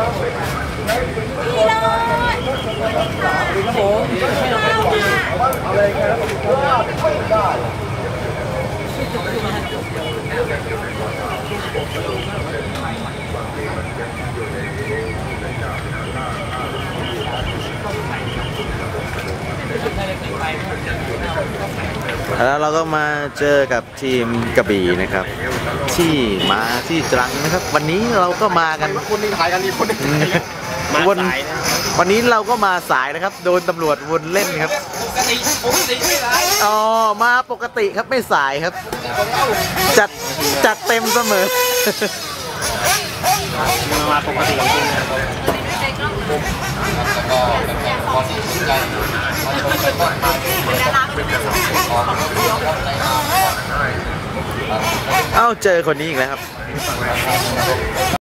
พี่โรดครับผมข้าวค่ะ แล้วเราก็มาเจอกับทีมกระบี่นะครับ ที่มาที่ตรังนะครับ วันนี้เราก็มากัน คนหนึงถ่ายกันอีกคนหนึงอืมมาวนสายนะวันนี้เราก็มาสายนะครับ โดนตำรวจวนเล่นครับปกติปกติไม่ร้ายอ๋อมาปกติครับไม่สายครับ จัดจัดเต็มเสมอ มาปกติจริงนะ เอ้าเจอคนนี้อีกแล้วครับ